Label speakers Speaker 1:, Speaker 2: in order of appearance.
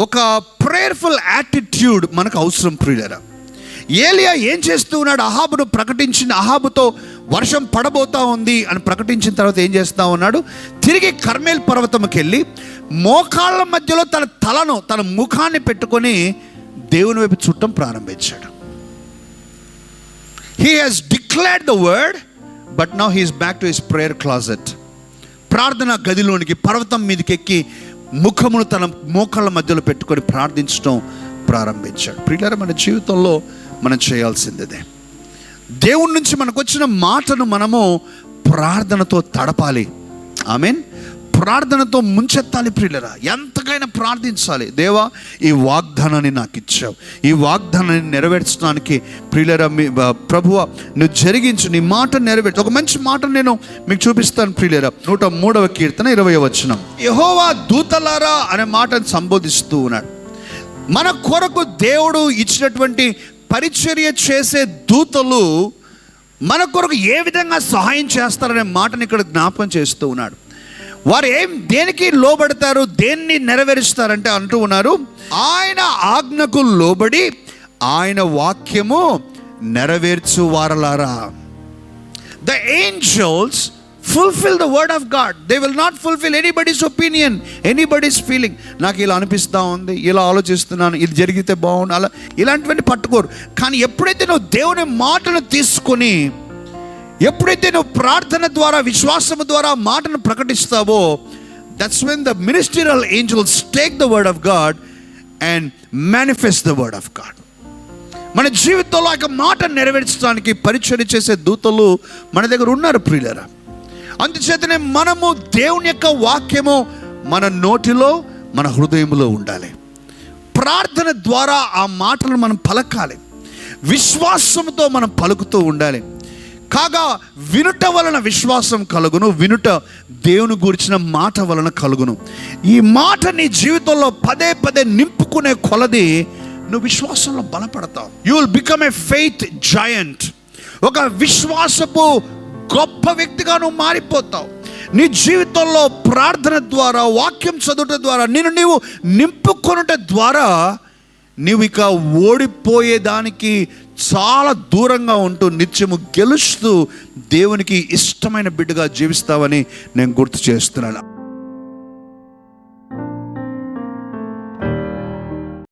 Speaker 1: ఒక prayerful attitude మనకు అవసరం ప్రియులరా. ఏలియా ఏం చేస్తూ ఉన్నాడు? అహాబును ప్రకటించిన అహాబుతో వర్షం పడబోతా ఉంది అని ప్రకటించిన తర్వాత ఏం చేస్తా ఉన్నాడు? తిరిగి కర్మేల్ పర్వతంకి వెళ్ళి మోకాళ్ళ మధ్యలో తన తలను తన ముఖాన్ని పెట్టుకొని దేవుని వైపు చుట్టం ప్రారంభించాడు. He has declared the word but now he's back to his prayer closet ప్రార్థన గదిలోనికి పర్వతం మీదకి ఎక్కి ముఖమును తన మోకాళ్ళ మధ్యలో పెట్టుకొని ప్రార్థించడం ప్రారంభించాడు. ప్రియులారా మన జీవితంలో మనం చేయాల్సిందే దేవుడి నుంచి మనకు వచ్చిన మాటను మనము ప్రార్థనతో తడపాలి. ఐ మీన్ ప్రార్థనతో ముంచెత్తాలి ప్రియులరా. ఎంతకైనా ప్రార్థించాలి. దేవా ఈ వాగ్దానాన్ని నాకు ఇచ్చావు. ఈ వాగ్దానాన్ని నెరవేర్చడానికి ప్రియులరా మీ ప్రభువ నువ్వు జరిగించు. నీ మాట నెరవేర్చు. ఒక మంచి మాట నేను మీకు చూపిస్తాను ప్రియులరా. నూట మూడవ కీర్తన ఇరవై వచనం. యహోవా దూతలారా అనే మాటను సంబోధిస్తూ ఉన్నాడు. మన కొరకు దేవుడు ఇచ్చినటువంటి పరిచర్య చేసే దూతలు మన కొరకు ఏ విధంగా సహాయం చేస్తారనే మాటని ఇక్కడ జ్ఞాపకం చేస్తూ ఉన్నాడు. వారు ఏం దేనికి లోబడతారు దేన్ని నెరవేరుస్తారంటే అంటూ ఉన్నారు. ఆయన ఆజ్ఞకు లోబడి ఆయన వాక్యము నెరవేర్చు వారలారా. The angels fulfil the word of God they will not fulfil anybody's opinion anybody's feeling నాకు ఇలా అనిపిస్తూ ఉంది ఇలా ఆలోచిస్తున్నాను ఇది జరిగితే బాగుండు అలా ఇలాంటివన్నీ పట్టుకోరు. కానీ ఎప్పుడైతే నువ్వు దేవుని మాటను తీసుకొని ఎప్పుడైతే నువ్వు ప్రార్థన ద్వారా విశ్వాసము ద్వారా మాటను ప్రకటిస్తావో that's when the ministerial angels take the word of God and manifest the word of God మన జీవితంలో ఒక యొక్క మాట నెరవేర్చడానికి పరిచయం చేసే దూతలు మన దగ్గర ఉన్నారు ప్రియులరా. అందుచేతనే మనము దేవుని యొక్క వాక్యము మన నోటిలో మన హృదయంలో ఉండాలి. ప్రార్థన ద్వారా ఆ మాటలను మనం పలకాలి. విశ్వాసంతో మనం పలుకుతూ ఉండాలి. కాగా వినుట వలన విశ్వాసం కలుగును వినుట దేవుని గురించిన మాట వలన కలుగును. ఈ మాట నీ జీవితంలో పదే పదే నింపుకునే కొలది నువ్వు విశ్వాసంలో బలపడతావు. You will become a faith giant ఒక విశ్వాసపు గొప్ప వ్యక్తిగా నువ్వు మారిపోతావు. నీ జీవితంలో ప్రార్థన ద్వారా వాక్యం చదువుట ద్వారా నేను నీవు నింపుకొనుట ద్వారా నీవు ఇక ఓడిపోయేదానికి చాలా దూరంగా ఉంటూ నిత్యము గెలుస్తూ దేవునికి ఇష్టమైన బిడ్డగా జీవిస్తావని నేను గుర్తు చేస్తున్నాను.